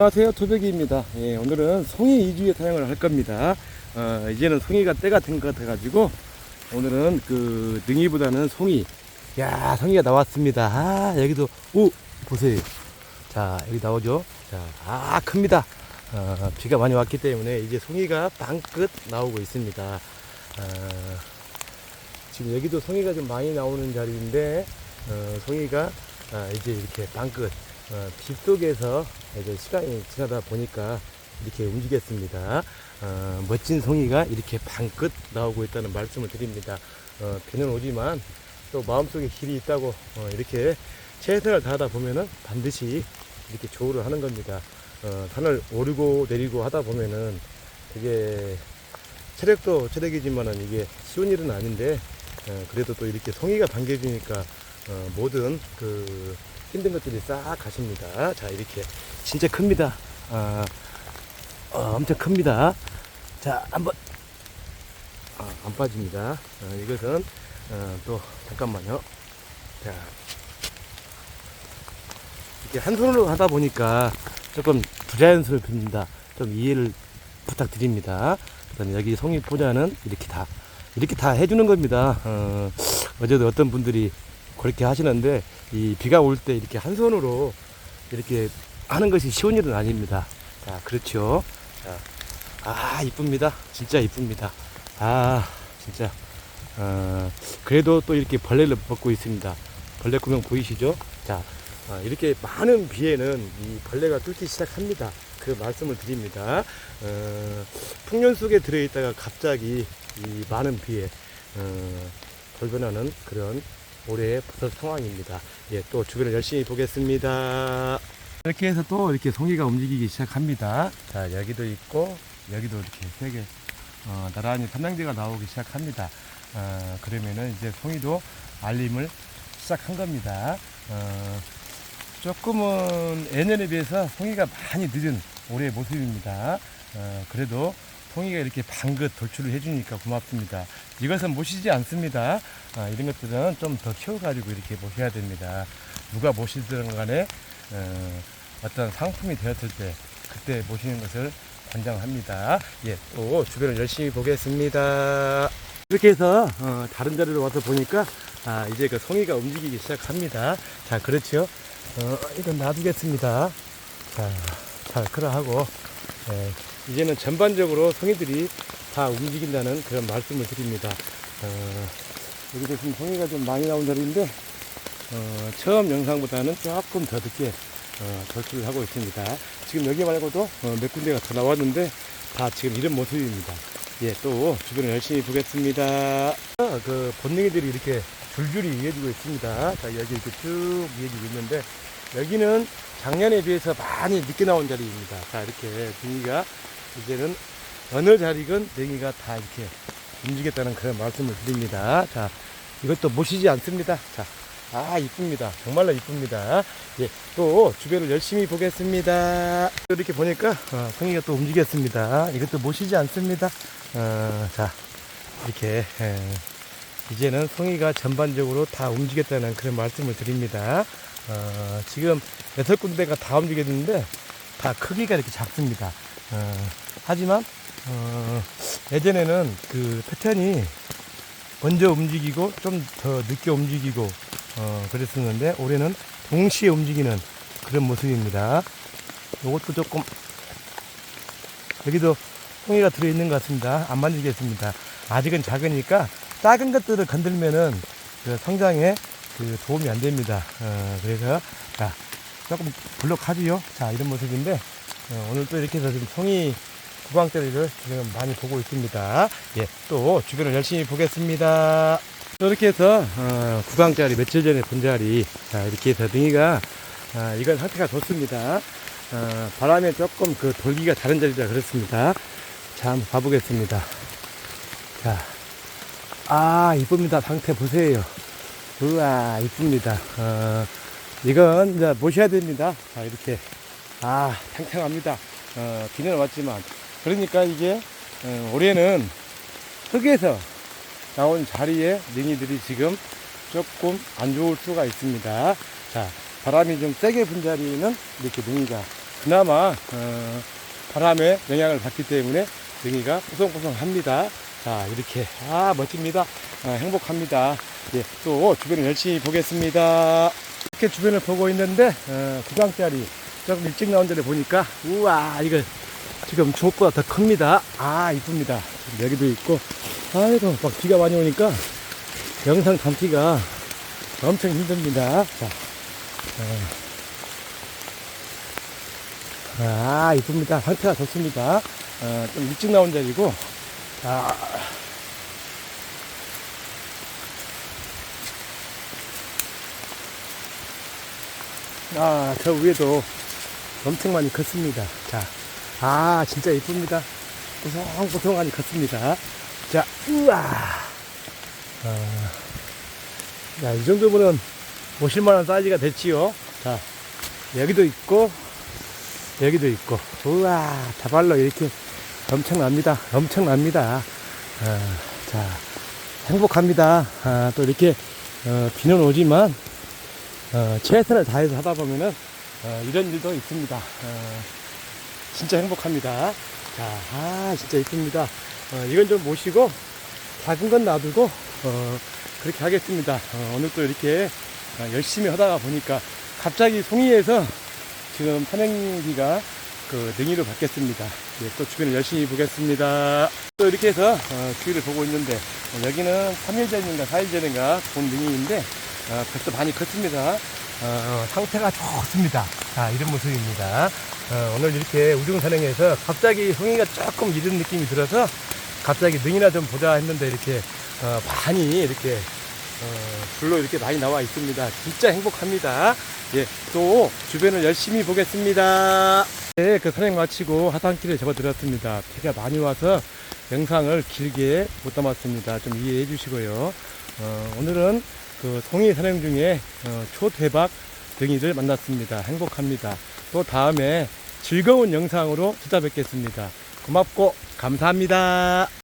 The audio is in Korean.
안녕하세요. 토백이입니다. 예, 오늘은 송이 2주에 사냥을 할 겁니다. 어, 이제는 송이가 때가 된 것 같아 가지고 오늘은 그 능이보다는 송이. 야 송이가 나왔습니다. 아 여기도 오 보세요. 자 여기 나오죠? 자 아 큽니다. 어, 비가 많이 왔기 때문에 이제 송이가 방끝 나오고 있습니다. 어, 지금 여기도 송이가 좀 많이 나오는 자리인데 어, 송이가 아, 이제 이렇게 방끝 어, 빗속에서 이제 시간이 지나다 보니까 이렇게 움직였습니다. 어, 멋진 송이가 이렇게 방긋 나오고 있다는 말씀을 드립니다. 어, 비는 오지만 또 마음속에 길이 있다고 어, 이렇게 최선을 다하다 보면은 반드시 이렇게 조우를 하는 겁니다. 어, 산을 오르고 내리고 하다 보면은 되게 체력도 체력이지만은 이게 쉬운 일은 아닌데 어, 그래도 또 이렇게 송이가 반겨주니까 어, 모든 그 힘든 것들이 싹 가십니다. 자, 이렇게 진짜 큽니다. 아, 어, 엄청 큽니다. 자, 한번 아, 안 빠집니다. 어, 이것은 어, 또 잠깐만요. 자, 이렇게 한 손으로 하다 보니까 조금 부자연스럽습니다. 좀 이해를 부탁드립니다. 그다음에 여기 송이 포자는 이렇게 다 이렇게 다 해주는 겁니다. 어, 어제도 어떤 분들이 그렇게 하시는데 이 비가 올 때 이렇게 한 손으로 이렇게 하는 것이 쉬운 일은 아닙니다. 자, 그렇죠. 자, 아, 이쁩니다. 진짜 이쁩니다. 아, 진짜. 어, 그래도 또 이렇게 벌레를 벗고 있습니다. 벌레 구멍 보이시죠? 자, 아, 이렇게 많은 비에는 이 벌레가 뚫기 시작합니다. 그 말씀을 드립니다. 어, 풍년 속에 들어있다가 갑자기 이 많은 비에 어, 돌변하는 그런 올해의 버섯 상황입니다. 예, 또 주변을 열심히 보겠습니다. 이렇게 해서 또 이렇게 송이가 움직이기 시작합니다. 자, 여기도 있고, 여기도 이렇게 세 개, 어, 나란히 삼양제가 나오기 시작합니다. 어, 그러면은 이제 송이도 알림을 시작한 겁니다. 어, 조금은 예년에 비해서 송이가 많이 늦은 올해의 모습입니다. 어, 그래도 송이가 이렇게 방긋 돌출을 해주니까 고맙습니다. 이것은 모시지 않습니다. 아, 이런 것들은 좀 더 키워가지고 이렇게 모셔야 됩니다. 누가 모시든 간에 어, 어떤 상품이 되었을 때 그때 모시는 것을 권장합니다. 예, 또 주변을 열심히 보겠습니다. 이렇게 해서 어, 다른 자리로 와서 보니까 아, 이제 그 송이가 움직이기 시작합니다. 자, 그렇죠. 어, 이건 놔두겠습니다. 자, 잘 크라 하고 예, 이제는 전반적으로 송이들이 다 움직인다는 그런 말씀을 드립니다. 어, 여기도 지금 송이가 좀 많이 나온 자리인데 어, 처음 영상보다는 조금 더 늦게 어, 돌출을 하고 있습니다. 지금 여기 말고도 어, 몇 군데가 더 나왔는데 다 지금 이런 모습입니다. 예, 또 주변을 열심히 보겠습니다. 어, 그 본능이들이 이렇게 줄줄이 이어지고 있습니다. 자, 여기 이렇게 쭉 이어지고 있는데 여기는 작년에 비해서 많이 늦게 나온 자리입니다. 자, 이렇게 등이가 이제는 어느 자리건 냉이가 다 이렇게 움직였다는 그런 말씀을 드립니다. 자, 이것도 모시지 않습니다. 자, 아, 이쁩니다. 정말로 이쁩니다. 예, 또 주변을 열심히 보겠습니다. 이렇게 보니까, 어, 송이가 또 움직였습니다. 이것도 모시지 않습니다. 어, 자, 이렇게, 에, 이제는 송이가 전반적으로 다 움직였다는 그런 말씀을 드립니다. 어, 지금 여섯 군데가 다 움직였는데, 다 크기가 이렇게 작습니다. 어, 하지만, 어, 예전에는 그 패턴이 먼저 움직이고 좀 더 늦게 움직이고 어, 그랬었는데 올해는 동시에 움직이는 그런 모습입니다. 이것도 조금 여기도 송이가 들어있는 것 같습니다. 안 만지겠습니다. 아직은 작으니까 작은 것들을 건들면은 그 성장에 그 도움이 안 됩니다. 어, 그래서 자 조금 불룩하지요. 자 이런 모습인데 어, 오늘 또 이렇게 해서 지금 송이 구강자리를 지금 많이 보고 있습니다. 예, 또 주변을 열심히 보겠습니다. 이렇게 해서 어, 구강자리 며칠 전에 본 자리 자, 이렇게 해서 등이가 아, 이건 상태가 좋습니다. 어, 바람에 조금 그 돌기가 다른 자리라 그렇습니다. 자, 한번 가보겠습니다. 자, 아 이쁩니다. 상태 보세요. 우와 이쁩니다. 어, 이건 이제 모셔야 됩니다. 자, 이렇게 아 탱탱합니다. 어, 비는 왔지만 그러니까 이게 어, 올해는 흙에서 나온 자리에 능이들이 지금 조금 안 좋을 수가 있습니다. 자, 바람이 좀 세게 분 자리는 이렇게 능이가 그나마 어, 바람의 영향을 받기 때문에 능이가 뽀송뽀송합니다. 자 이렇게 아 멋집니다. 아, 행복합니다. 예, 또 주변을 열심히 보겠습니다. 이렇게 주변을 보고 있는데 어, 구강짜리 조금 일찍 나온 전에 보니까 우와 이거 지금 주먹보다 더 큽니다. 아 이쁩니다. 여기도 있고 아이고 막 비가 많이 오니까 영상 담기가 엄청 힘듭니다. 자, 어. 아 이쁩니다. 상태가 좋습니다. 어, 좀 일찍 나온 자리고 아, 아, 저 위에도 엄청 많이 컸습니다. 자, 아, 진짜 이쁩니다. 보송보송하니 컸습니다. 자, 우와. 아, 자, 이 정도면은 보실만한 사이즈가 됐지요. 자, 여기도 있고, 여기도 있고, 우와, 다발로 이렇게 엄청납니다. 엄청납니다. 아, 자, 행복합니다. 아, 또 이렇게, 어, 비는 오지만, 어, 최선을 다해서 하다 보면은 어, 이런 일도 있습니다. 어, 진짜 행복합니다. 자, 아 진짜 이쁩니다. 어, 이건 좀 모시고 작은 건 놔두고 어, 그렇게 하겠습니다. 어, 오늘 또 이렇게 어, 열심히 하다가 보니까 갑자기 송이에서 지금 산행기가 그 능이로 바뀌었습니다. 예, 또 주변을 열심히 보겠습니다. 또 이렇게 해서 어, 주위를 보고 있는데 어, 여기는 3일 전인가 4일 전인가 본 능이인데 어, 벌써 많이 컸습니다. 어, 상태가 좋습니다. 자, 이런 모습입니다. 어, 오늘 이렇게 우중 산행에서 갑자기 송이가 조금 이른 느낌이 들어서 갑자기 능이나 좀 보자 했는데 이렇게 어, 많이 이렇게 어, 불로 이렇게 많이 나와 있습니다. 진짜 행복합니다. 예, 또 주변을 열심히 보겠습니다. 네, 그 산행 마치고 하산길에 접어들었습니다. 비가 많이 와서 영상을 길게 못 담았습니다. 좀 이해해 주시고요. 어, 오늘은 그 송이 산행 중에 어, 초대박 등이를 만났습니다. 행복합니다. 또 다음에 즐거운 영상으로 찾아뵙겠습니다. 고맙고 감사합니다.